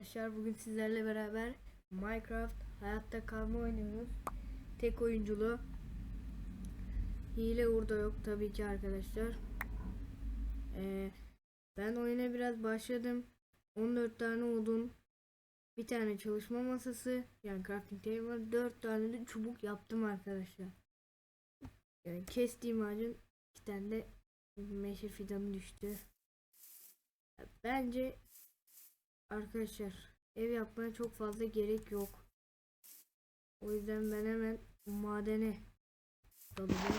Arkadaşlar bugün sizlerle beraber Minecraft hayatta kalma oynuyoruz. Tek oyunculu. Hile burada yok tabii ki arkadaşlar. Ee, ben oyuna biraz başladım. 14 tane odun, bir tane çalışma masası, yani crafting table, 4 tane de çubuk yaptım arkadaşlar. Yani kestiğim ağacın iki tane de meşe fidanı düştü. Bence Arkadaşlar ev yapmaya çok fazla gerek yok. O yüzden ben hemen madene dalacağım.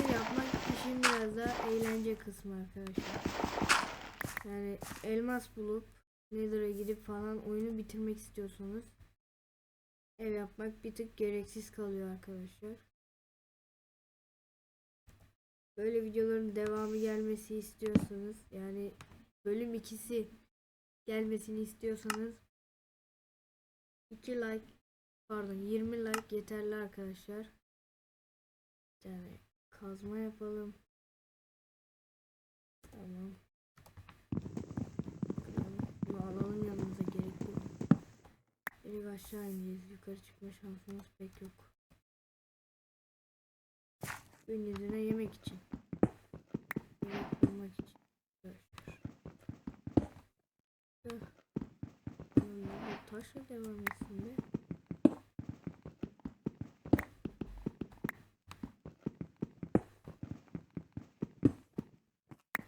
Ev yapmak işin biraz daha eğlence kısmı arkadaşlar. Yani elmas bulup Nether'a gidip falan oyunu bitirmek istiyorsanız ev yapmak bir tık gereksiz kalıyor arkadaşlar. Böyle videoların devamı gelmesi istiyorsanız yani bölüm ikisi gelmesini istiyorsanız 2 like pardon 20 like yeterli arkadaşlar. Yani kazma yapalım. Tamam. Bunu alalım yanımıza gerek yok. Aşağı ineceğiz. Yukarı çıkma şansımız pek yok. Gün yüzüne yemek için. Yemek bulmak için. Bu taşla devam etsin de.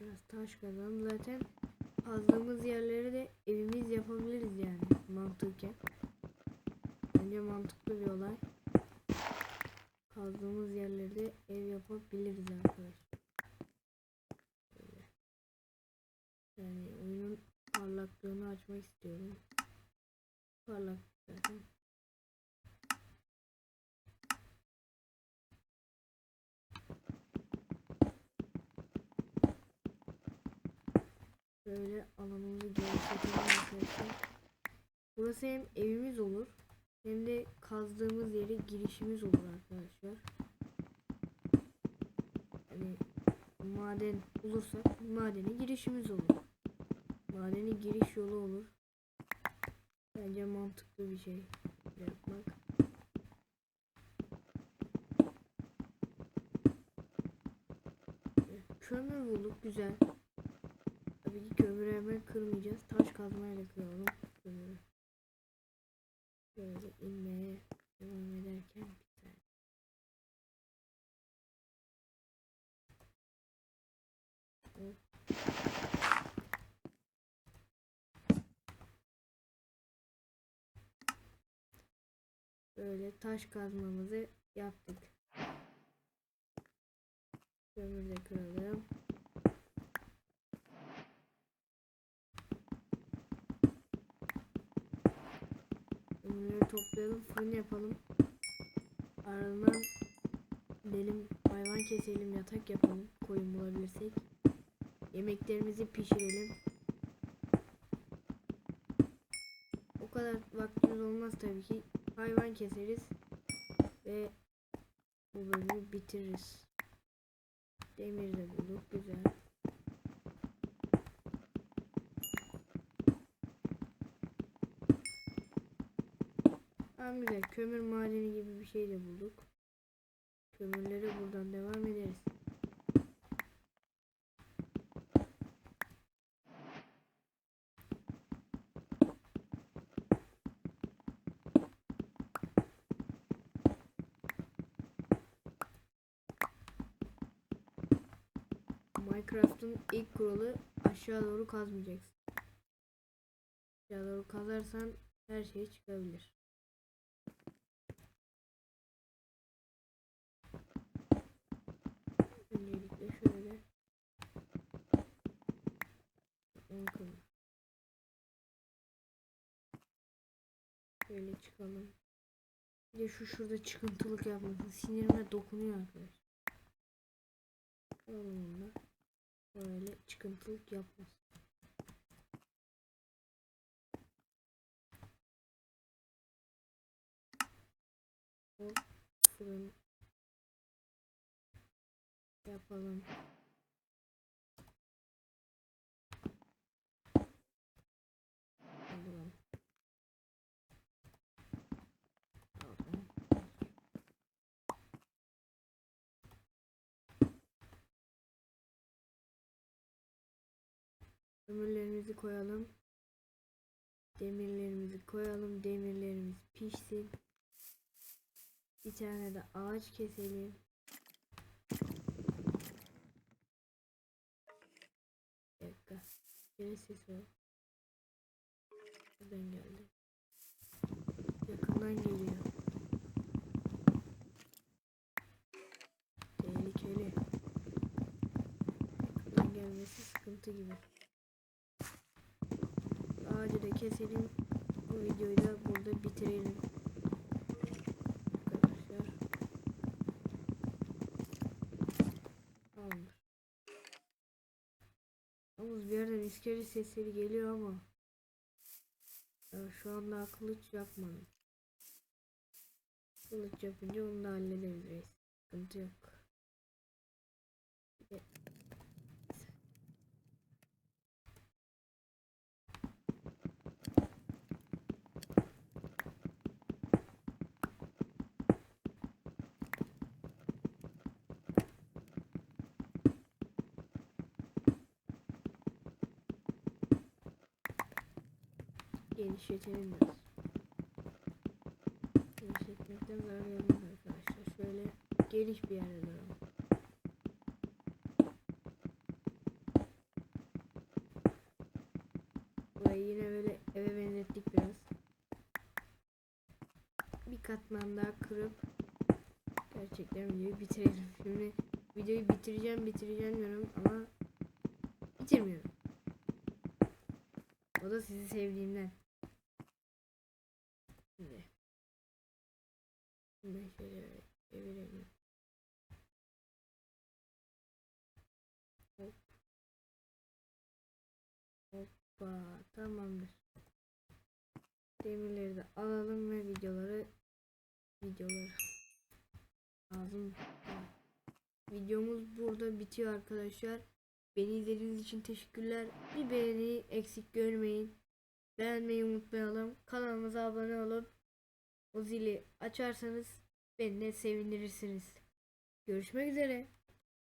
Biraz taş kazalım. Zaten kazdığımız yerleri de evimiz yapabiliriz yani mantıken. Bence mantıklı bir olay kazdığımız yerlerde ev yapabiliriz arkadaşlar. Böyle. Yani oyunun parlaklığını açmak istiyorum. Parlak zaten. Böyle alanımızı genişletelim arkadaşlar. Burası hem evimiz olur hem de kazdığımız yere girişimiz olur arkadaşlar. Hani maden bulursak madene girişimiz olur. Madene giriş yolu olur. Bence mantıklı bir şey yapmak. Kömür bulduk güzel. Tabii ki kömürü hemen kırmayacağız. Taş kazmayla kıralım kömürü. Böyle inmeye devam ederken. Hop. Böyle taş kazmamızı yaptık. Kömür de kıralım. Bunları toplayalım, fırın yapalım. Ardından gidelim hayvan keselim, yatak yapalım. Koyun bulabilirsek. Yemeklerimizi pişirelim. O kadar vaktimiz olmaz tabii ki. Hayvan keseriz ve bu bölümü bitiririz. Demir de bulduk, güzel. Tamam güzel. Kömür madeni gibi bir şey de bulduk. Kömürleri buradan devam ederiz. Minecraft'ın ilk kuralı aşağı doğru kazmayacaksın. Aşağı doğru kazarsan her şey çıkabilir. Öncelikle şöyle Bakın. Şöyle çıkalım. Bir de şu şurada çıkıntılık yapmasın. Sinirime dokunuyor arkadaşlar. Böyle çıkıntılık yapmasın. Fırın yapalım. Kömürlerimizi koyalım. Demirlerimizi koyalım. Demirlerimiz pişsin. Bir tane de ağaç keselim. Bir dakika. Yine ses var. Buradan geldi. Yakından geliyor. Tehlikeli. Yakından gelmesi sıkıntı gibi. Ağacı da keselim. Bu videoyu da burada bitirelim. Arkadaşlar. Tamamdır. Yalnız bir yerden iskele sesleri geliyor ama ya şu anda kılıç yapmadım. Kılıç yapınca onu da halledebiliriz. Sıkıntı yok. Bir de- genişletelim biraz. Genişletmekten zarar gelmez arkadaşlar. Şöyle geniş bir yerde duralım. Burayı yine böyle eve benzettik biraz. Bir katman daha kırıp gerçekten videoyu bitirelim. Şimdi videoyu bitireceğim bitireceğim diyorum ama bitirmiyorum. O da sizi sevdiğimden. Hop. Hoppa. Tamamdır. Demirleri de alalım ve videoları videoları ağzım videomuz burada bitiyor arkadaşlar. Beni izlediğiniz için teşekkürler. Bir beğeni eksik görmeyin. Beğenmeyi unutmayalım. Kanalımıza abone olup o zili açarsanız beni de sevindirirsiniz. Görüşmek üzere.